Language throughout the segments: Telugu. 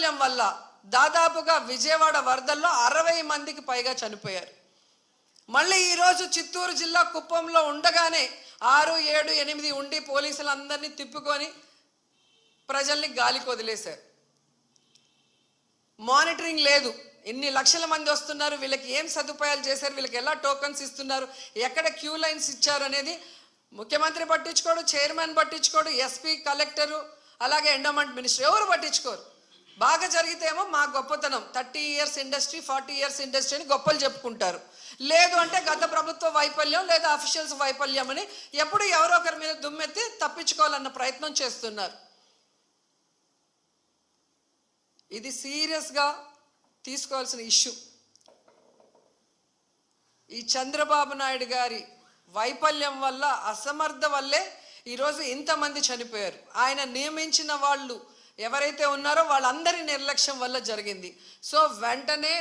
వైఫల్యం వల్ల దాదాపుగా విజయవాడ వరదల్లో అరవై మందికి పైగా చనిపోయారు. మళ్ళీ ఈరోజు చిత్తూరు జిల్లా కుప్పంలో ఉండగానే ఆరు ఏడు ఎనిమిది ఉండి పోలీసులందరినీ తిప్పుకొని ప్రజల్ని గాలికి వదిలేశారు. మానిటరింగ్ లేదు. ఎన్ని లక్షల మంది వస్తున్నారు. వీళ్ళకి ఏం సదుపాయాలు చేశారు? వీళ్ళకి ఎలా టోకన్స్ ఇస్తున్నారు? ఎక్కడ క్యూ లైన్స్ ఇచ్చారు అనేది ముఖ్యమంత్రి పట్టించుకోడు చైర్మన్ పట్టించుకోడు ఎస్పీ కలెక్టరు అలాగే ఎండోమెంట్ మినిస్టర్ ఎవరు పట్టించుకోరు? బాగా జరిగితేమో మా గొప్పతనం. Thirty years industry forty years industry అని గొప్పలు చెప్పుకుంటారు. లేదు అంటే గత ప్రభుత్వ వైఫల్యం లేదా అఫీషియల్స్ వైఫల్యం అని ఎప్పుడు ఎవరో ఒకరి మీద దుమ్మెత్తి తప్పించుకోవాలన్న ప్రయత్నం చేస్తున్నారు. ఇది సీరియస్గా తీసుకోవాల్సిన ఇష్యూ. ఈ చంద్రబాబు నాయుడు గారి వైఫల్యం వల్ల అసమర్థ వల్లే ఈరోజు ఇంతమంది చనిపోయారు. ఆయన నియమించిన వాళ్ళు ఎవరైతే ఉన్నారో వాళ్ళందరి నిర్లక్ష్యం వల్ల జరిగింది. సో వెంటనే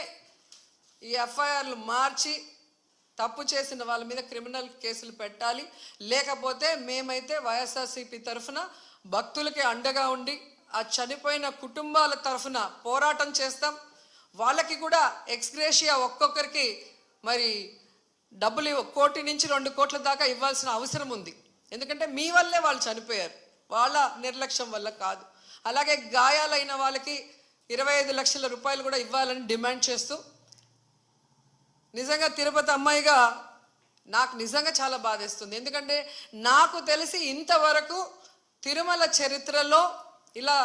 ఈ ఎఫ్ఐఆర్లు మార్చి తప్పు చేసిన వాళ్ళ మీద క్రిమినల్ కేసులు పెట్టాలి. లేకపోతే మేమైతే వైఎస్ఆర్సీపీ తరఫున భక్తులకి అండగా ఉండి ఆ చనిపోయిన కుటుంబాల తరఫున పోరాటం చేస్తాం. వాళ్ళకి కూడా ఎక్స్గ్రేషియా ఒక్కొక్కరికి మరి డబ్బులు కోటి నుంచి రెండు కోట్ల దాకా ఇవ్వాల్సిన అవసరం ఉంది. ఎందుకంటే మీ వల్లే వాళ్ళు చనిపోయారు. వాళ్ళ నిర్లక్ష్యం వల్ల కాదు. అలాగే గాయాలైన వాళ్ళకి ఇరవై ఐదు లక్షల రూపాయలు కూడా ఇవ్వాలని డిమాండ్ చేస్తూ నిజంగా తిరుపతి అమ్మాయిగా నాకు నిజంగా చాలా బాధేస్తుంది. ఎందుకంటే నాకు తెలిసి ఇంతవరకు తిరుమల చరిత్రలో ఇలా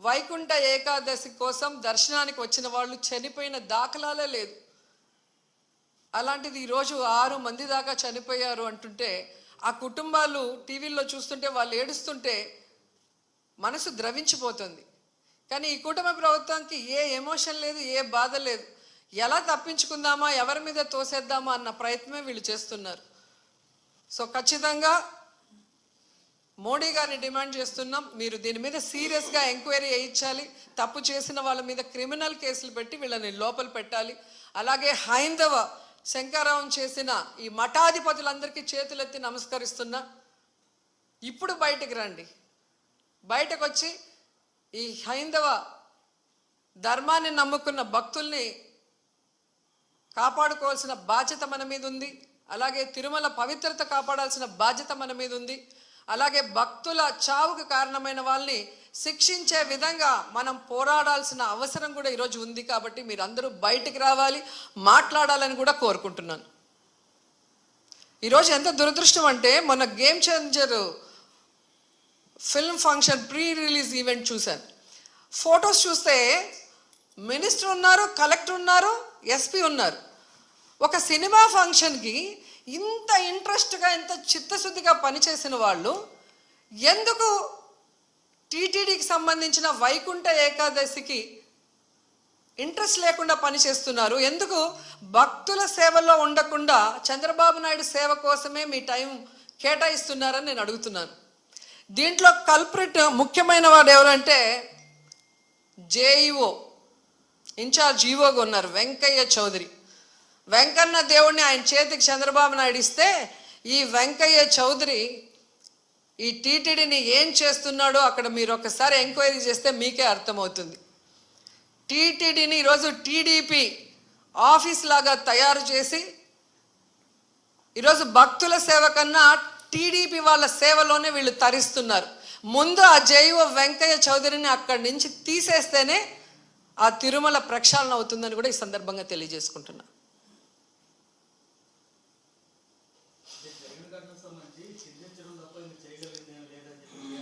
వైకుంఠ ఏకాదశి కోసం దర్శనానికి వచ్చిన వాళ్ళు చనిపోయిన దాఖలాలే లేదు. అలాంటిది ఈరోజు ఆరు మంది దాకా చనిపోయారు అంటుంటే ఆ కుటుంబాలు టీవీల్లో చూస్తుంటే వాళ్ళు ఏడుస్తుంటే మనసు ద్రవించిపోతుంది. కానీ ఈ కుటుంబ ప్రభుత్వానికి ఏ ఎమోషన్ లేదు ఏ బాధ లేదు. ఎలా తప్పించుకుందామా ఎవరి మీద తోసేద్దామా అన్న ప్రయత్నమే వీళ్ళు చేస్తున్నారు. సో ఖచ్చితంగా మోడీ గారిని డిమాండ్ చేస్తున్నాం. మీరు దీని మీద సీరియస్గా ఎంక్వైరీ చేయించాలి తప్పు చేసిన వాళ్ళ మీద క్రిమినల్ కేసులు పెట్టి వీళ్ళని లోపల పెట్టాలి. అలాగే హైందవ శంకారావం చేసిన ఈ మఠాధిపతులందరికీ చేతులెత్తి నమస్కరిస్తున్నా. ఇప్పుడు బయటికి రండి. బయటకు వచ్చి ఈ హైందవ ధర్మాన్ని నమ్ముకున్న భక్తుల్ని కాపాడుకోవాల్సిన బాధ్యత మన మీద ఉంది అలాగే తిరుమల పవిత్రత కాపాడాల్సిన బాధ్యత మన మీద ఉంది అలాగే భక్తుల చావుకు కారణమైన వాళ్ళని శిక్షించే విధంగా మనం పోరాడాల్సిన అవసరం కూడా ఈరోజు ఉంది కాబట్టి మీరందరూ బయటికి రావాలి మాట్లాడాలని కూడా కోరుకుంటున్నాను. ఈరోజు ఎంత దురదృష్టం అంటే మన game changer film function pre release event చూశాను. ఫొటోస్ చూస్తే మినిస్టర్ ఉన్నారు కలెక్టర్ ఉన్నారు ఎస్పీ ఉన్నారు. ఒక సినిమా ఫంక్షన్కి ఇంత ఇంట్రెస్ట్గా ఇంత చిత్తశుద్ధిగా పనిచేసిన వాళ్ళు ఎందుకు టీటీడీకి సంబంధించిన వైకుంఠ ఏకాదశికి ఇంట్రెస్ట్ లేకుండా పనిచేస్తున్నారు? ఎందుకు భక్తుల సేవలో ఉండకుండా చంద్రబాబు నాయుడు సేవ కోసమే మీ టైం కేటాయిస్తున్నారని నేను అడుగుతున్నాను. దీంట్లో కల్ప్రిట్ ముఖ్యమైన వాడు ఎవరంటే జేఈఓ ఇన్ఛార్జ్ ఈవోగా ఉన్నారు వెంకయ్య చౌదరి. వెంకన్న దేవుణ్ణి ఆయన చేతికి చంద్రబాబు నాయుడు ఇస్తే ఈ వెంకయ్య చౌదరి ఈ టీటీడీని ఏం చేస్తున్నాడో అక్కడ మీరు ఒకసారి ఎంక్వైరీ చేస్తే మీకే అర్థమవుతుంది. టీటీడీని ఈరోజు టీడీపీ ఆఫీస్ లాగా తయారు చేసి ఈరోజు భక్తుల సేవ కన్నా టీడీపీ వాళ్ళ సేవలోనే వీళ్ళు తరిస్తున్నారు. ముందు ఆ జైవ వెంకయ్య చౌదరిని అక్కడి నుంచి తీసేస్తేనే ఆ తిరుమల ప్రక్షాళన అవుతుందని కూడా ఈ సందర్భంగా జగన్ ఘటనకు సంబంధించి చింతించడం తప్ప చేయగలిగింది లేదని చెప్పి